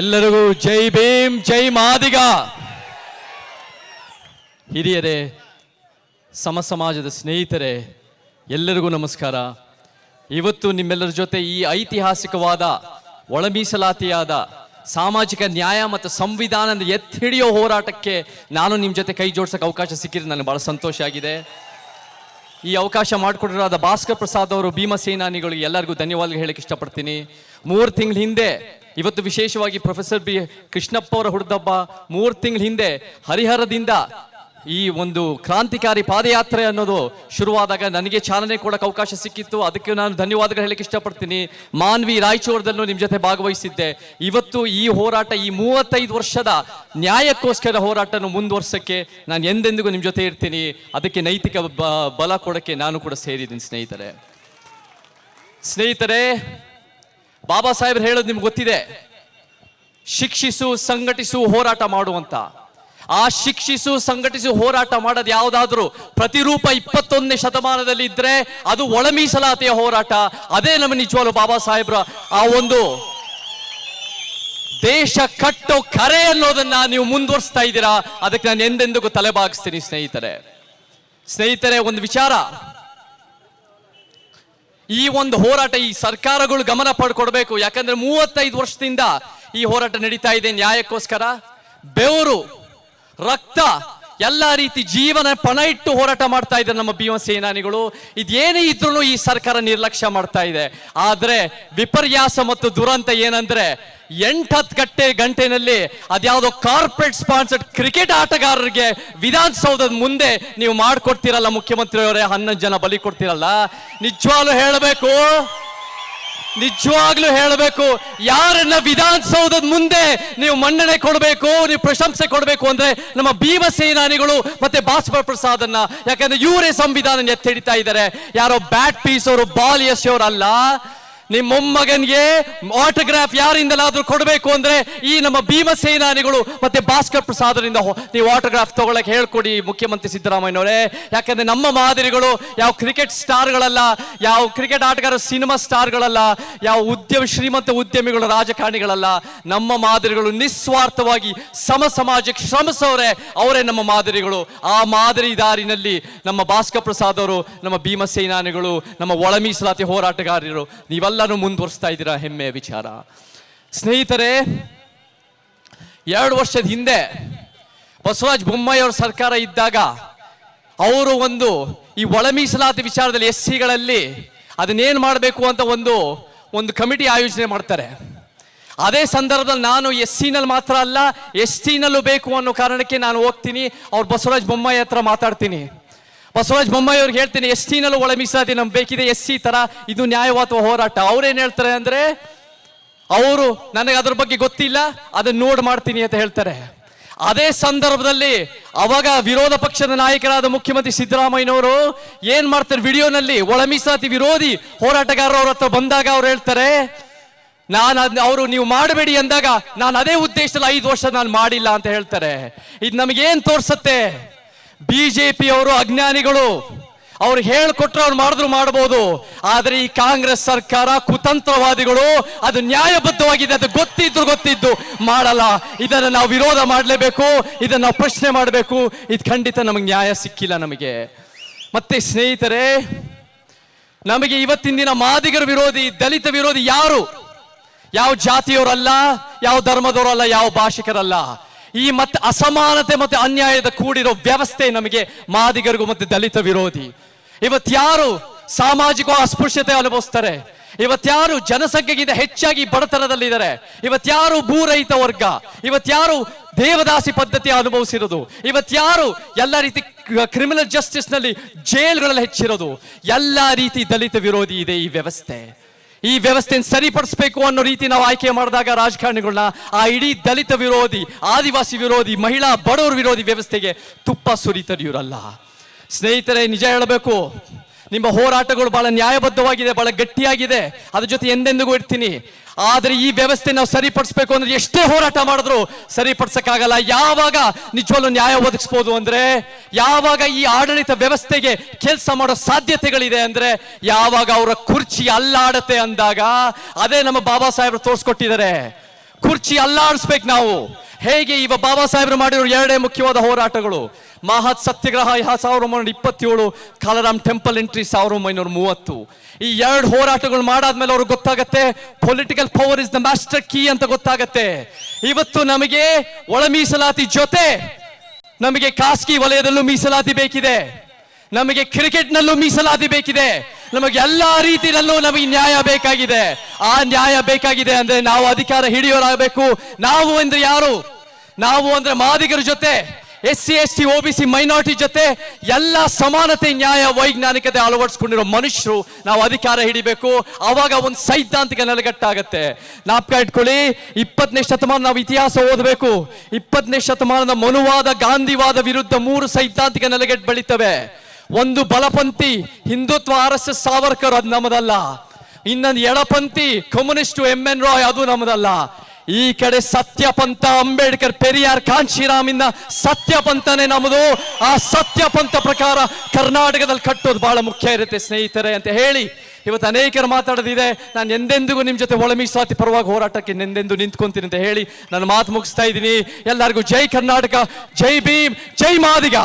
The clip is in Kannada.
ಎಲ್ಲರಿಗೂ ಜೈ ಭೀಮ್, ಜೈ ಮಾದಿಗ. ಹಿರಿಯರೇ ಸಮ ಸಮಾಜದ ಸ್ನೇಹಿತರೆ, ಎಲ್ಲರಿಗೂ ನಮಸ್ಕಾರ. ಇವತ್ತು ನಿಮ್ಮೆಲ್ಲರ ಜೊತೆ ಈ ಐತಿಹಾಸಿಕವಾದ, ಒಳಮೀಸಲಾತಿಯಾದ, ಸಾಮಾಜಿಕ ನ್ಯಾಯ ಮತ್ತು ಸಂವಿಧಾನದ ಎತ್ತಿ ಹಿಡಿಯೋ ಹೋರಾಟಕ್ಕೆ ನಾನು ನಿಮ್ಮ ಜೊತೆ ಕೈ ಜೋಡ್ಸಕ್ಕೆ ಅವಕಾಶ ಸಿಕ್ಕಿದ್ರೆ ನನಗೆ ಬಹಳ ಸಂತೋಷ ಆಗಿದೆ. ಈ ಅವಕಾಶ ಮಾಡಿಕೊಟ್ಟಿರೋದ ಭಾಸ್ಕರ್ ಪ್ರಸಾದ್ ಅವರು ಭೀಮ ಸೇನಾನಿಗಳಿಗೆ ಎಲ್ಲರಿಗೂ ಧನ್ಯವಾದಗಳು ಹೇಳಕ್ಕೆ ಇಷ್ಟಪಡ್ತೀನಿ. ಮೂರು ತಿಂಗಳ ಹಿಂದೆ ಇವತ್ತು ವಿಶೇಷವಾಗಿ ಪ್ರೊಫೆಸರ್ ಬಿ ಕೃಷ್ಣಪ್ಪ ಅವರ ಹುಡ್ದಬ್ಬ ಮೂರು ತಿಂಗಳ ಹಿಂದೆ ಹರಿಹರದಿಂದ ಈ ಒಂದು ಕ್ರಾಂತಿಕಾರಿ ಪಾದಯಾತ್ರೆ ಅನ್ನೋದು ಶುರುವಾದಾಗ ನನಗೆ ಚಾಲನೆ ಕೊಡಕ್ಕೆ ಅವಕಾಶ ಸಿಕ್ಕಿತ್ತು. ಅದಕ್ಕೆ ನಾನು ಧನ್ಯವಾದಗಳು ಹೇಳಕ್ಕೆ ಇಷ್ಟಪಡ್ತೀನಿ. ಮಾನ್ವಿ ರಾಯಚೂರದಲ್ಲೂ ನಿಮ್ಮ ಜೊತೆ ಭಾಗವಹಿಸಿದ್ದೆ. ಇವತ್ತು ಈ ಹೋರಾಟ, ಈ ಮೂವತ್ತೈದು ವರ್ಷದ ನ್ಯಾಯಕ್ಕೋಸ್ಕರ ಹೋರಾಟನ ಮುಂದುವರ್ಸಕ್ಕೆ ನಾನು ಎಂದೆಂದಿಗೂ ನಿಮ್ಮ ಜೊತೆ ಇರ್ತೀನಿ. ಅದಕ್ಕೆ ನೈತಿಕ ಬಲ ಕೊಡಕ್ಕೆ ನಾನು ಕೂಡ ಸೇರಿದ್ದೀನಿ ಸ್ನೇಹಿತರೆ. ಸ್ನೇಹಿತರೆ ಬಾಬಾ ಸಾಹೇಬ್ರು ಹೇಳೋದು ನಿಮ್ಗೆ ಗೊತ್ತಿದೆ. ಶಿಕ್ಷಿಸು, ಸಂಘಟಿಸು, ಹೋರಾಟ ಮಾಡುವಂತ ಆ ಶಿಕ್ಷಿಸು, ಸಂಘಟಿಸು, ಹೋರಾಟ ಮಾಡೋದು ಯಾವುದಾದ್ರೂ ಪ್ರತಿರೂಪ ಇಪ್ಪತ್ತೊಂದನೇ ಶತಮಾನದಲ್ಲಿ ಇದ್ರೆ ಅದು ಒಳ ಮೀಸಲಾತಿಯ ಹೋರಾಟ. ಅದೇ ನಮ್ಮ ನಿಜವಾಗ್ಲು ಬಾಬಾ ಸಾಹೇಬ್ರ ಆ ಒಂದು ದೇಶ ಕಟ್ಟೋ ಕರೆ ಅನ್ನೋದನ್ನ ನೀವು ಮುಂದುವರಿಸ್ತಾ ಇದ್ದೀರಾ? ಅದಕ್ಕೆ ನಾನು ಎಂದೆಂದಿಗೂ ತಲೆಬಾಗಿಸ್ತೀನಿ ಸ್ನೇಹಿತರೆ. ಸ್ನೇಹಿತರೆ, ಒಂದು ವಿಚಾರ. ಈ ಒಂದು ಹೋರಾಟ ಈ ಸರ್ಕಾರಗಳು ಗಮನ ಪಡ್ಕೊಡ್ಬೇಕು. ಯಾಕಂದ್ರೆ ಮೂವತ್ತೈದು ವರ್ಷದಿಂದ ಈ ಹೋರಾಟ ನಡೀತಾ ಇದೆ ನ್ಯಾಯಕ್ಕೋಸ್ಕರ. ಬೆವರು, ರಕ್ತ ಎಲ್ಲ ರೀತಿ ಜೀವನ ಪಣ ಇಟ್ಟು ಹೋರಾಟ ಮಾಡ್ತಾ ಇದ್ದಾರೆ ನಮ್ಮ ಭೀಮ ಸೇನಾನಿಗಳು. ಇದೇನೇ ಇದ್ರೂ ಈ ಸರ್ಕಾರ ನಿರ್ಲಕ್ಷ್ಯ ಮಾಡ್ತಾ ಇದೆ. ಆದ್ರೆ ವಿಪರ್ಯಾಸ ಮತ್ತು ದುರಂತ ಏನಂದ್ರೆ ಎಂಟತ್ತು ಗಂಟೆ ಗಂಟೆನಲ್ಲಿ ಅದ್ಯಾವುದೋ ಕಾರ್ಪೊರೇಟ್ ಸ್ಪಾನ್ಸರ್ಡ್ ಕ್ರಿಕೆಟ್ ಆಟಗಾರರಿಗೆ ವಿಧಾನಸೌಧದ ಮುಂದೆ ನೀವು ಮಾಡ್ಕೊಡ್ತೀರಲ್ಲ ಮುಖ್ಯಮಂತ್ರಿಯವರೇ, ಹನ್ನೊಂದು ಜನ ಬಲಿ ಕೊಡ್ತೀರಲ್ಲ? ನಿಜವಾಗ್ಲೂ ಹೇಳಬೇಕು. ನಿಜವಾಗ್ಲೂ ಹೇಳಬೇಕು, ಯಾರನ್ನ ವಿಧಾನಸೌಧದ ಮುಂದೆ ನೀವು ಮನ್ನಣೆ ಕೊಡಬೇಕು, ನೀವು ಪ್ರಶಂಸೆ ಕೊಡಬೇಕು ಅಂದ್ರೆ ನಮ್ಮ ಭೀಮ ಸೇನಾನಿಗಳು ಮತ್ತೆ ಭಾಸ್ಕರ್ ಪ್ರಸಾದನ್ನ, ಯಾಕಂದ್ರೆ ಇವರೇ ಸಂವಿಧಾನ ಎತ್ತಿಡಿತಾ ಇದ್ದಾರೆ. ಯಾರೋ ಬ್ಯಾಟ್ ಪೀಸ್ ಅವರು ಬಾಲ್ ಅಲ್ಲ ನಿಮ್ಮ ಮೊಮ್ಮಗನ್ಗೆ ಆಟೋಗ್ರಾಫ್ ಯಾರಿಂದಲಾದ್ರೂ ಕೊಡಬೇಕು ಅಂದ್ರೆ ಈ ನಮ್ಮ ಭೀಮ ಸೇನಾನಿಗಳು ಮತ್ತೆ ಭಾಸ್ಕರ್ ಪ್ರಸಾದರಿಂದ ನೀವು ಆಟೋಗ್ರಾಫ್ ತಗೊಳಕ್ ಹೇಳ್ಕೊಡಿ ಮುಖ್ಯಮಂತ್ರಿ ಸಿದ್ದರಾಮಯ್ಯನವರೇ. ಯಾಕಂದ್ರೆ ನಮ್ಮ ಮಾದರಿಗಳು ಯಾವ ಕ್ರಿಕೆಟ್ ಸ್ಟಾರ್ಗಳಲ್ಲ, ಯಾವ ಕ್ರಿಕೆಟ್ ಆಟಗಾರ ಸಿನಿಮಾ ಸ್ಟಾರ್ಗಳಲ್ಲ, ಯಾವ ಉದ್ಯಮ ಶ್ರೀಮಂತ ಉದ್ಯಮಿಗಳು ರಾಜಕಾರಣಿಗಳಲ್ಲ, ನಮ್ಮ ಮಾದರಿಗಳು ನಿಸ್ವಾರ್ಥವಾಗಿ ಸಮ ಸಮಾಜಕ್ಕೆ ಶ್ರಮಿಸೋರೆ ಅವರೇ ನಮ್ಮ ಮಾದರಿಗಳು. ಆ ಮಾದರಿ ದಾರಿನಲ್ಲಿ ನಮ್ಮ ಭಾಸ್ಕರ್ ಪ್ರಸಾದ್ ಅವರು, ನಮ್ಮ ಭೀಮ ಸೇನಾನಿಗಳು, ನಮ್ಮ ಒಳ ಮೀಸಲಾತಿ ಹೋರಾಟಗಾರರು ನೀವೆಲ್ಲರೂ ಮುಂದುವರಿಸ್ತಾ ಇದ್ದೀರಾ? ಹೆಮ್ಮೆಯ ವಿಚಾರ. ಸ್ನೇಹಿತರೆ, ಎರಡು ವರ್ಷದ ಹಿಂದೆ ಬಸವರಾಜ ಬೊಮ್ಮಾಯಿ ಅವರ ಸರ್ಕಾರ ಇದ್ದಾಗ ಅವರು ಒಂದು ಈ ಒಳ ಮೀಸಲಾತಿ ವಿಚಾರದಲ್ಲಿ ಎಸ್ ಸಿಗಳಲ್ಲಿ ಅದನ್ನೇನು ಮಾಡಬೇಕು ಅಂತ ಒಂದು ಒಂದು ಕಮಿಟಿ ಆಯೋಜನೆ ಮಾಡ್ತಾರೆ. ಅದೇ ಸಂದರ್ಭದಲ್ಲಿ ನಾನು ಎಸ್ ಸಿನಲ್ಲಿ ಮಾತ್ರ ಅಲ್ಲ ಎಸ್ ಸಿನಲ್ಲೂ ಬೇಕು ಅನ್ನೋ ಕಾರಣಕ್ಕೆ ನಾನು ಹೋಗ್ತೀನಿ, ಅವ್ರು ಬಸವರಾಜ ಬೊಮ್ಮಾಯಿ ಹತ್ರ ಮಾತಾಡ್ತೀನಿ. ಬಸವರಾಜ ಬೊಮ್ಮಾಯಿ ಅವ್ರಿಗೆ ಹೇಳ್ತೀನಿ, ಎಸ್ ಸಿನಲ್ಲೂ ಒಳ ಮೀಸಲಾತಿ ನಮ್ಗೆ ಬೇಕಿದೆ, ಎಸ್ ಸಿ ತರ ಇದು ನ್ಯಾಯವಾದ ಹೋರಾಟ. ಅವ್ರೇನು ಹೇಳ್ತಾರೆ ಅಂದ್ರೆ, ಅವರು ನನಗೆ ಅದ್ರ ಬಗ್ಗೆ ಗೊತ್ತಿಲ್ಲ ಅದನ್ನ ನೋಡ್ ಮಾಡ್ತೀನಿ ಅಂತ ಹೇಳ್ತಾರೆ. ಅದೇ ಸಂದರ್ಭದಲ್ಲಿ ಅವಾಗ ವಿರೋಧ ಪಕ್ಷದ ನಾಯಕರಾದ ಮುಖ್ಯಮಂತ್ರಿ ಸಿದ್ದರಾಮಯ್ಯನವರು ಏನ್ ಮಾಡ್ತಾರೆ ವಿಡಿಯೋನಲ್ಲಿ, ಒಳ ವಿರೋಧಿ ಹೋರಾಟಗಾರರು ಅವ್ರ ಹತ್ರ ಬಂದಾಗ ಅವ್ರು ಹೇಳ್ತಾರೆ, ನಾನು ಅವರು ನೀವು ಮಾಡಬೇಡಿ ಅಂದಾಗ ನಾನು ಅದೇ ಉದ್ದೇಶದಲ್ಲಿ ಐದು ವರ್ಷ ನಾನು ಮಾಡಿಲ್ಲ ಅಂತ ಹೇಳ್ತಾರೆ. ಇದು ನಮಗೇನು ತೋರ್ಸತ್ತೆ? ಬಿಜೆಪಿ ಅವರು ಅಜ್ಞಾನಿಗಳು. ಅವ್ರು ಹೇಳ್ಕೊಟ್ರೆ ಅವ್ರು ಮಾಡಿದ್ರು ಮಾಡಬಹುದು ಆದರೆ ಈ ಕಾಂಗ್ರೆಸ್ ಸರ್ಕಾರ ಕುತಂತ್ರವಾದಿಗಳು, ಅದು ನ್ಯಾಯಬದ್ಧವಾಗಿದೆ, ಅದು ಗೊತ್ತಿದ್ರು ಗೊತ್ತಿದ್ದು. ಮಾಡಲ್ಲ. ಇದನ್ನು ನಾವು ವಿರೋಧ ಮಾಡಲೇಬೇಕು, ಇದನ್ನು ಪ್ರಶ್ನೆ ಮಾಡಬೇಕು. ಇದು ಖಂಡಿತ ನಮಗೆ ನ್ಯಾಯ ಸಿಕ್ಕಿಲ್ಲ ನಮಗೆ. ಮತ್ತೆ ಸ್ನೇಹಿತರೆ, ನಮಗೆ ಇವತ್ತಿನ ದಿನ ಮಾದಿಗರ ವಿರೋಧಿ, ದಲಿತ ವಿರೋಧಿ ಯಾರು? ಯಾವ ಜಾತಿಯವರಲ್ಲ, ಯಾವ ಧರ್ಮದವರಲ್ಲ, ಯಾವ ಭಾಷಿಕರಲ್ಲ. ಈ ಮತ್ತೆ ಅಸಮಾನತೆ ಮತ್ತೆ ಅನ್ಯಾಯದ ಕೂಡಿರೋ ವ್ಯವಸ್ಥೆ ನಮಗೆ ಮಾದಿಗರಿಗೂ ಮತ್ತೆ ದಲಿತ ವಿರೋಧಿ. ಇವತ್ಯಾರು ಸಾಮಾಜಿಕ ಅಸ್ಪೃಶ್ಯತೆ ಅನುಭವಿಸ್ತಾರೆ? ಇವತ್ಯಾರು ಜನಸಂಖ್ಯೆಗಿಂತ ಹೆಚ್ಚಾಗಿ ಬಡತನದಲ್ಲಿದ್ದಾರೆ? ಇವತ್ಯಾರು ಭೂರಹಿತ ವರ್ಗ? ಇವತ್ಯಾರು ದೇವದಾಸಿ ಪದ್ಧತಿ ಅನುಭವಿಸಿರೋದು? ಇವತ್ಯಾರು ಎಲ್ಲ ರೀತಿ ಕ್ರಿಮಿನಲ್ ಜಸ್ಟಿಸ್ನಲ್ಲಿ ಜೈಲ್ಗಳಲ್ಲಿ ಹೆಚ್ಚಿರೋದು? ಎಲ್ಲ ರೀತಿ ದಲಿತ ವಿರೋಧಿ ಇದೆ ಈ ವ್ಯವಸ್ಥೆ. ಈ ವ್ಯವಸ್ಥೆಯನ್ನು ಸರಿಪಡಿಸಬೇಕು ಅನ್ನೋ ರೀತಿ ನಾವು ಆಯ್ಕೆ ಮಾಡಿದಾಗ ರಾಜಕಾರಣಿಗಳನ್ನ ಆ ಇಡೀ ದಲಿತ ವಿರೋಧಿ, ಆದಿವಾಸಿ ವಿರೋಧಿ, ಮಹಿಳಾ ಬಡವರ ವಿರೋಧಿ ವ್ಯವಸ್ಥೆಗೆ ತುಪ್ಪ ಸುರಿತರಿಯೂರಲ್ಲ. ಸ್ನೇಹಿತರೆ, ನಿಜ ಹೇಳಬೇಕು. ನಿಮ್ಮ ಹೋರಾಟಗಳು ಬಹಳ ನ್ಯಾಯಬದ್ಧವಾಗಿದೆ, ಬಹಳ ಗಟ್ಟಿಯಾಗಿದೆ. ಅದ್ರ ಜೊತೆ ಎಂದೆಂದಿಗೂ ಇರ್ತೀನಿ. ಆದರೆ ಈ ವ್ಯವಸ್ಥೆ ನಾವು ಸರಿಪಡಿಸ್ಬೇಕು ಅಂದ್ರೆ ಎಷ್ಟೇ ಹೋರಾಟ ಮಾಡಿದ್ರು ಸರಿಪಡಿಸಕ್ಕಾಗಲ್ಲ. ಯಾವಾಗ ನಿಜವಲ್ಲೂ ನ್ಯಾಯ ಒದಗಿಸ್ಬೋದು ಅಂದ್ರೆ, ಯಾವಾಗ ಈ ಆಡಳಿತ ವ್ಯವಸ್ಥೆಗೆ ಕೆಲಸ ಮಾಡೋ ಸಾಧ್ಯತೆಗಳಿದೆ ಅಂದ್ರೆ, ಯಾವಾಗ ಅವರ ಕುರ್ಚಿ ಅಲ್ಲಾಡತ್ತೆ ಅಂದಾಗ, ಅದೇ ನಮ್ಮ ಬಾಬಾ ಸಾಹೇಬರು ತೋರಿಸ್ಕೊಟ್ಟಿದ್ದಾರೆ. ಕುರ್ಚಿ ಅಲ್ಲಾಡಿಸ್ಬೇಕು ನಾವು. ಹೇಗೆ ಇವ ಬಾಬಾ ಸಾಹೇಬರು ಮಾಡಿರೋ ಎರಡೇ ಮುಖ್ಯವಾದ ಹೋರಾಟಗಳು? ಮಹತ್ ಸತ್ಯಾಗ್ರಹ ಸಾವಿರದ ಒಂಬೈನೂರ ಇಪ್ಪತ್ತೇಳು ಕಾಲರಾಮ್ ಟೆಂಪಲ್ ಎಂಟ್ರಿ ಸಾವಿರದ ಒಂಬೈನೂರ ಮೂವತ್ತು. ಈ ಎರಡು ಹೋರಾಟಗಳು ಮಾಡಾದ್ಮೇಲೆ ಅವ್ರಿಗೆ ಗೊತ್ತಾಗತ್ತೆ political power is the master key ಅಂತ ಗೊತ್ತಾಗತ್ತೆ. ಇವತ್ತು ನಮಗೆ ಒಳ ಮೀಸಲಾತಿ ಜೊತೆ ನಮಗೆ ಖಾಸಗಿ ವಲಯದಲ್ಲೂ ಮೀಸಲಾತಿ ಬೇಕಿದೆ. ನಮಗೆ ಕ್ರಿಕೆಟ್ನಲ್ಲೂ ಮೀಸಲಾತಿ ಬೇಕಿದೆ. ನಮಗೆ ಎಲ್ಲಾ ರೀತಿಯಲ್ಲೂ ನಮಗೆ ನ್ಯಾಯ ಬೇಕಾಗಿದೆ. ಆ ನ್ಯಾಯ ಬೇಕಾಗಿದೆ ಅಂದ್ರೆ ನಾವು ಅಧಿಕಾರ ಹಿಡಿಯೋರಾಗಬೇಕು. ನಾವು ಅಂದ್ರೆ ಯಾರು? ನಾವು ಅಂದ್ರೆ ಮಾದಿಗರ ಜೊತೆ. S C, S T, O B C minority ಜೊತೆ ಎಲ್ಲ ಸಮಾನತೆ, ನ್ಯಾಯ, ವೈಜ್ಞಾನಿಕತೆ ಅಳವಡಿಸ್ಕೊಂಡಿರೋ ಮನುಷ್ಯರು ನಾವು ಅಧಿಕಾರ ಹಿಡಿಬೇಕು. ಅವಾಗ ಒಂದು ಸೈದ್ಧಾಂತಿಕ ನೆಲೆಗಟ್ಟಾಗತ್ತೆ. ನಾಪ್ಕ ಇಟ್ಕೊಳ್ಳಿ ಇಪ್ಪತ್ತನೇ ಶತಮಾನ ನಾವು ಇತಿಹಾಸ ಓದಬೇಕು. ಇಪ್ಪತ್ತನೇ ಶತಮಾನದ ಮನುವಾದ, ಗಾಂಧಿವಾದ ವಿರುದ್ಧ ಮೂರು ಸೈದ್ಧಾಂತಿಕ ನೆಲೆಗಟ್ಟು ಬೆಳೀತವೆ. ಒಂದು ಬಲಪಂಥಿ, Hindutva R S S Savarkar ಅದು ನಮ್ಮದಲ್ಲ. ಇನ್ನೊಂದು ಎಡಪಂಥಿ, ಕಮ್ಯುನಿಸ್ಟ್ ಎಂ ಎನ್ ರಾಯ್ ಅದು ನಮ್ಮದಲ್ಲ. ಈ ಕಡೆ ಸತ್ಯಪಂಥ ಅಂಬೇಡ್ಕರ್, ಪೆರಿಯಾರ್ ಕಾಂಚಿರಾಮಿನ ಸತ್ಯಪಂಥನೇ ನಮ್ಮದು. ಆ ಸತ್ಯಪಂಥ ಪ್ರಕಾರ ಕರ್ನಾಟಕದಲ್ಲಿ ಕಟ್ಟೋದು ಬಹಳ ಮುಖ್ಯ ಇರುತ್ತೆ ಸ್ನೇಹಿತರೆ ಅಂತ ಹೇಳಿ ಇವತ್ತು ಅನೇಕರು ಮಾತಾಡೋದಿದೆ. ನಾನು ಎಂದೆಂದಿಗೂ ನಿಮ್ಮ ಜೊತೆ ಒಳ ಮೀಸಲಾತಿ ಪರವಾಗಿ ಹೋರಾಟಕ್ಕೆ ಎಂದೆಂದು ನಿಂತ್ಕೊಂತೀನಿ ಅಂತ ಹೇಳಿ ನಾನು ಮಾತು ಮುಗಿಸ್ತಾ ಇದ್ದೀನಿ. ಎಲ್ಲರಿಗೂ ಜೈ ಕರ್ನಾಟಕ, ಜೈ ಭೀಮ್, ಜೈ ಮಾದಿಗ.